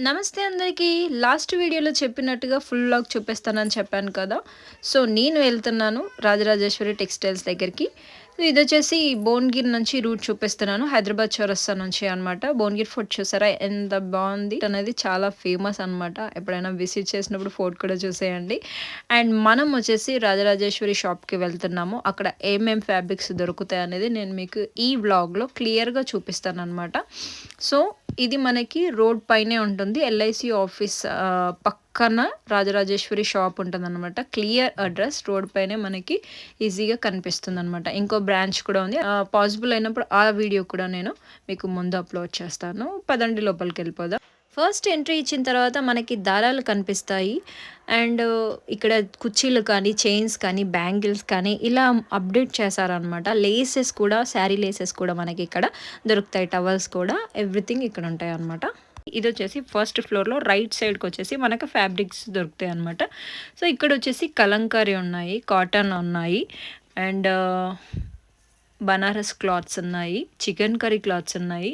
నమస్తే అందరికీ. లాస్ట్ వీడియోలో చెప్పినట్టుగా ఫుల్ లాగ్ చూపిస్తానని చెప్పాను కదా. సో నేను వెళ్తున్నాను రాజరాజేశ్వరి టెక్స్టైల్స్ దగ్గరికి. సో ఇది వచ్చేసి భువనగిరి నుంచి రూట్ చూపిస్తున్నాను. హైదరాబాద్ చౌరస్తా నుంచి అనమాట భువనగిరి ఫుడ్ చూసారా? ఎంత బాగుంది. అనేది చాలా ఫేమస్ అనమాట ఎప్పుడైనా విజిట్ చేసినప్పుడు ఫోర్ట్ కూడా చూసేయండి. అండ్ మనం వచ్చేసి రాజరాజేశ్వరి షాప్కి వెళ్తున్నాము. అక్కడ ఏమేం ఫ్యాబ్రిక్స్ దొరుకుతాయి అనేది నేను మీకు ఈ వ్లాగ్లో క్లియర్గా చూపిస్తాను అనమాట సో ఇది మనకి రోడ్ పైనే ఉంటుంది. ఎల్ఐసి ఆఫీస్ పక్క పక్కన రాజరాజేశ్వరి షాప్ ఉంటుంది అనమాట క్లియర్ అడ్రస్ రోడ్ పైనే మనకి ఈజీగా కనిపిస్తుంది అనమాట ఇంకో బ్రాంచ్ కూడా ఉంది. పాసిబుల్ అయినప్పుడు ఆ వీడియో కూడా నేను మీకు ముందు అప్లోడ్ చేస్తాను. పదండి లోపలికి వెళ్ళిపోదాం. ఫస్ట్ ఎంట్రీ ఇచ్చిన తర్వాత మనకి దారాలు కనిపిస్తాయి. అండ్ ఇక్కడ కుర్చీలు కానీ చైన్స్ కానీ బ్యాంగిల్స్ కానీ ఇలా అప్డేట్ చేశారనమాట లేసెస్ కూడా శారీ లేసెస్ కూడా మనకి ఇక్కడ దొరుకుతాయి. టవల్స్ కూడా ఎవ్రీథింగ్ ఇక్కడ ఉంటాయి అనమాట ఇది వచ్చేసి ఫస్ట్ ఫ్లోర్లో రైట్ సైడ్కి వచ్చేసి మనకు ఫ్యాబ్రిక్స్ దొరుకుతాయి అనమాట సో ఇక్కడ వచ్చేసి కలంకారీ ఉన్నాయి కాటన్ ఉన్నాయి. అండ్ బనారస్ క్లాత్స్ ఉన్నాయి చికెన్ కర్రీ క్లాత్స్ ఉన్నాయి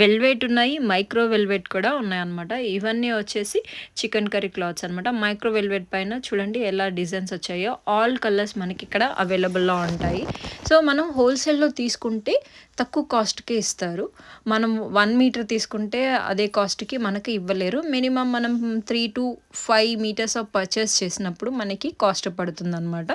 వెల్వెట్ ఉన్నాయి మైక్రో వెల్వెట్ కూడా ఉన్నాయన్నమాట. ఇవన్నీ వచ్చేసి చికెన్ కర్రీ క్లాత్స్ అనమాట మైక్రో వెల్వెట్ పైన చూడండి ఎలా డిజైన్స్ వచ్చాయో. ఆల్ కలర్స్ మనకి ఇక్కడ అవైలబుల్లో ఉంటాయి. సో మనం హోల్సేల్లో తీసుకుంటే తక్కువ కాస్ట్కే ఇస్తారు. మనం వన్ మీటర్ తీసుకుంటే అదే కాస్ట్కి మనకి ఇవ్వలేరు. మినిమం మనం three two five metres of purchase చేసినప్పుడు మనకి కాస్ట్ పడుతుంది అనమాట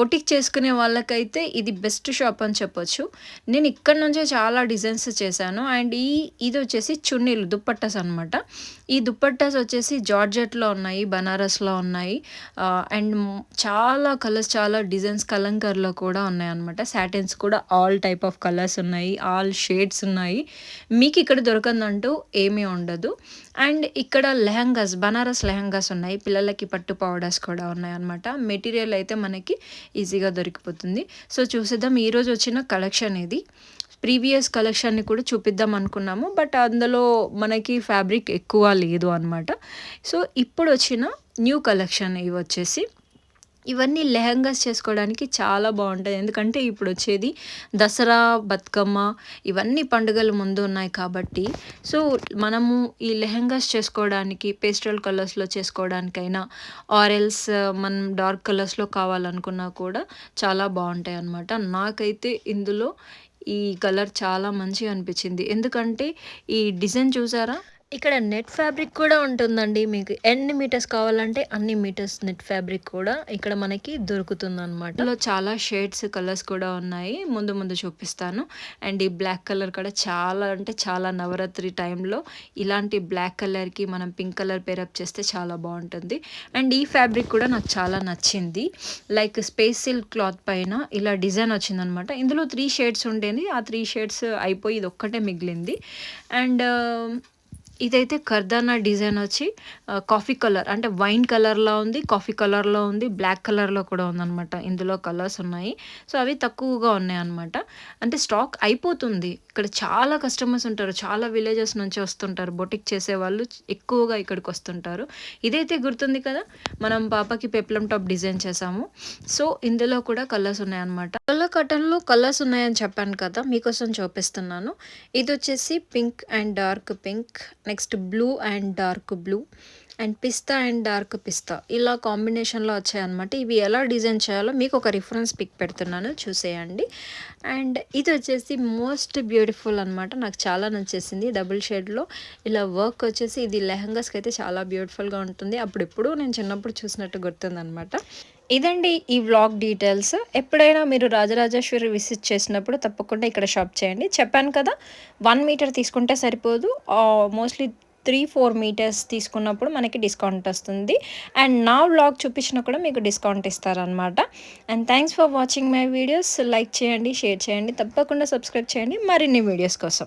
బొటిక్ చేసుకునే వాళ్ళకైతే ఇది బెస్ట్ షాప్ అని చెప్పొచ్చు. నేను ఇక్కడ నుంచే చాలా డిజైన్స్ చేశాను. అండ్ ఈ ఇది వచ్చేసి చున్నీలు దుప్పట్టాస్ అనమాట ఈ దుప్పట్టాస్ వచ్చేసి జార్జెట్లో ఉన్నాయి బనారస్లో ఉన్నాయి. అండ్ చాలా కలర్స్ చాలా డిజైన్స్ కలంకర్లో కూడా ఉన్నాయి అనమాట శాటిన్స్ కూడా ఆల్ టైప్ ఆఫ్ కలర్స్ ఉన్నాయి ఆల్ షేడ్స్ ఉన్నాయి. మీకు ఇక్కడ దొరకందంటూ ఏమీ ఉండదు. అండ్ ఇక్కడ లెహంగాస్ బనారస్ లెహంగాస్ ఉన్నాయి. పిల్లలకి పట్టు పౌడర్స్ కూడా ఉన్నాయి అనమాట మెటీరియల్ అయితే మనకి ఈజీగా దొరికిపోతుంది. సో చూసేద్దాం. ఈరోజు వచ్చిన కలెక్షన్ ఇది. ప్రీవియస్ కలెక్షన్ని కూడా చూపిద్దాం అనుకున్నాము. బట్ అందులో మనకి ఫ్యాబ్రిక్ ఎక్కువ లేదు అనమాట సో ఇప్పుడు వచ్చిన న్యూ కలెక్షన్ ఇవి వచ్చేసి ఇవన్నీ లెహంగాస్ చేసుకోవడానికి చాలా బాగుంటుంది ఎందుకంటే ఇప్పుడు వచ్చేది దసరా బతుకమ్మ ఇవన్నీ పండుగలు ముందు ఉన్నాయి కాబట్టి. సో మనము ఈ లెహంగాస్ చేసుకోవడానికి పేస్టల్ కలర్స్లో చేసుకోవడానికైనా ఆరెల్స్ మనం డార్క్ కలర్స్లో కావాలనుకున్నా కూడా చాలా బాగుంటాయి అన్నమాట నాకైతే ఇందులో ఈ కలర్ చాలా మంచిగా అనిపించింది. ఎందుకంటే ఈ డిజైన్ చూసారా? ఇక్కడ నెట్ ఫ్యాబ్రిక్ కూడా ఉంటుందండి. మీకు ఎన్ని మీటర్స్ కావాలంటే అన్ని మీటర్స్ నెట్ ఫ్యాబ్రిక్ కూడా ఇక్కడ మనకి దొరుకుతుంది అనమాట చాలా షేడ్స్ కలర్స్ కూడా ఉన్నాయి. ముందు ముందు చూపిస్తాను. అండ్ ఈ బ్లాక్ కలర్ కూడా చాలా అంటే చాలా నవరాత్రి టైంలో ఇలాంటి బ్లాక్ కలర్కి మనం పింక్ కలర్ పేరప్ చేస్తే చాలా బాగుంటుంది. అండ్ ఈ ఫ్యాబ్రిక్ కూడా నాకు చాలా నచ్చింది. లైక్ స్పేస్ సిల్క్ క్లాత్ పైన ఇలా డిజైన్ వచ్చిందనమాట ఇందులో త్రీ షేడ్స్ ఉండేది ఆ త్రీ షేడ్స్ అయిపోయి ఇది ఒక్కటే మిగిలింది. అండ్ ఇదైతే కర్దానా డిజైన్ వచ్చి కాఫీ కలర్ అంటే వైన్ కలర్లో ఉంది కాఫీ కలర్లో ఉంది బ్లాక్ కలర్లో కూడా ఉందన్నమాట. ఇందులో కలర్స్ ఉన్నాయి. సో అవి తక్కువగా ఉన్నాయి అనమాట అంటే స్టాక్ అయిపోతుంది. ఇక్కడ చాలా కస్టమర్స్ ఉంటారు. చాలా విలేజెస్ నుంచి వస్తుంటారు. బొటిక్ చేసే వాళ్ళు ఎక్కువగా ఇక్కడికి వస్తుంటారు. ఇదైతే గుర్తుంది కదా? మనం పాపకి పెప్లం టాప్ డిజైన్ చేసాము. సో ఇందులో కూడా కలర్స్ ఉన్నాయన్నమాట. కలర్ కటన్లో కలర్స్ ఉన్నాయని చెప్పాను కదా మీకోసం చూపిస్తున్నాను. ఇది వచ్చేసి pink and dark pink next blue and dark blue and pista and dark pista. ఇలా కాంబినేషన్లో వచ్చాయన్నమాట. ఇవి ఎలా డిజైన్ చేయాలో మీకు ఒక రిఫరెన్స్ పిక్ పెడుతున్నాను చూసేయండి. అండ్ ఇది వచ్చేసి మోస్ట్ బ్యూటిఫుల్ అనమాట నాకు చాలా నచ్చేసింది డబుల్ షేడ్లో. ఇలా వర్క్ వచ్చేసి ఇది లెహంగాస్కి అయితే చాలా బ్యూటిఫుల్గా ఉంటుంది. అప్పుడెప్పుడు నేను చిన్నప్పుడు చూసినట్టు గుర్తుందనమాట ఇదండి ఈ వ్లాగ్ డీటెయిల్స్ ఎప్పుడైనా మీరు రాజరాజేశ్వరి విసిట్ చేసినప్పుడు తప్పకుండా ఇక్కడ షాప్ చేయండి. చెప్పాను కదా వన్ మీటర్ తీసుకుంటే సరిపోదు. మోస్ట్లీ త్రీ ఫోర్ మీటర్స్ తీసుకున్నప్పుడు మనకి డిస్కౌంట్ వస్తుంది. అండ్ నా వ్లాగ్ చూపించినా కూడా మీకు డిస్కౌంట్ ఇస్తారనమాట and thanks for watching my videos like చేయండి షేర్ చేయండి. తప్పకుండా సబ్స్క్రైబ్ చేయండి. మరిన్ని వీడియోస్ కోసం.